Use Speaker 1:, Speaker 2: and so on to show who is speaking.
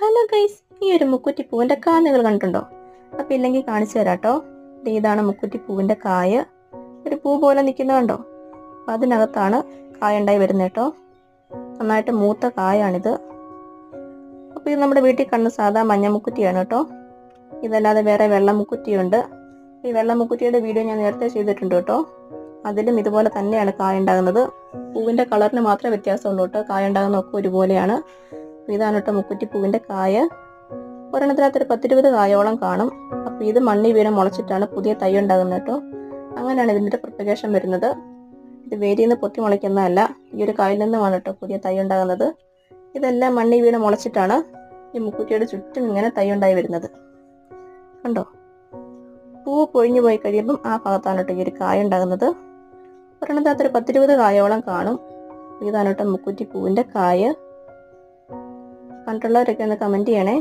Speaker 1: Hello guys ഈ ഒരു മുക്കുറ്റി പൂവിന്റെ കായ നിങ്ങൾ കണ്ടിട്ടുണ്ടോ? അപ്പൊ ഇല്ലെങ്കിൽ കാണിച്ചു തരാം കേട്ടോ ഇതാണ് മുക്കുറ്റി പൂവിന്റെ കായ. ഒരു പൂ പോലെ നിൽക്കുന്ന കണ്ടോ? അപ്പൊ അതിനകത്താണ് കായ ഉണ്ടായി വരുന്നത് കേട്ടോ. നന്നായിട്ട് മൂത്ത കായാണിത്. അപ്പൊ ഇത് നമ്മുടെ വീട്ടിൽ കണ്ണ് സാധാ മഞ്ഞ മുക്കുറ്റിയാണ് കേട്ടോ. ഇതല്ലാതെ വേറെ വെള്ള മുക്കുറ്റിയുണ്ട്. ഈ വെള്ള മുക്കുറ്റിയുടെ വീഡിയോ ഞാൻ നേരത്തെ ചെയ്തിട്ടുണ്ട് കേട്ടോ. അതിലും ഇതുപോലെ തന്നെയാണ് കായ ഉണ്ടാകുന്നത്. പൂവിന്റെ കളറിന് മാത്രമേ വ്യത്യാസമുള്ളൂ കേട്ടോ. കായ ഉണ്ടാകുന്ന ഒക്കെ ഒരുപോലെയാണ്. ഇതാണ് കേട്ടോ മുക്കുറ്റിപ്പൂവിന്റെ കായ. ഒരെണ്ണത്തിനകത്ത് ഒരു പത്തിരുപത് കായോളം കാണും. അപ്പോൾ ഇത് മണ്ണി വീണ് മുളച്ചിട്ടാണ് പുതിയ തൈ ഉണ്ടാകുന്നത് കേട്ടോ. അങ്ങനെയാണ് ഇതിന്റെ പ്രൊപ്പഗേഷൻ വരുന്നത്. ഇത് വേരിയിൽ നിന്ന് പൊട്ടി മുളയ്ക്കുന്നതല്ല ഈ ഒരു കായിൽ നിന്നുമാണ് കേട്ടോ പുതിയ തൈ ഉണ്ടാകുന്നത്. ഇതെല്ലാം മണ്ണി വീണ് മുളച്ചിട്ടാണ് ഈ മുക്കുറ്റിയുടെ ചുറ്റും ഇങ്ങനെ തൈ ഉണ്ടായി വരുന്നത്. കണ്ടോ? പൂവ് പൊഴിഞ്ഞു പോയി കഴിയുമ്പം ആ ഭാഗത്താണ് കേട്ടോ ഈ ഒരു കായ ഉണ്ടാകുന്നത്. ഒരെണ്ണത്തിനകത്ത് ഒരു പത്തിരുപത് കായോളം കാണും. ഇതാണ് കേട്ടോ മുക്കുറ്റി പൂവിന്റെ കായ. കണ്ടുള്ളവരൊക്കെ ഒന്ന് കമന്റ് ചെയ്യണേ.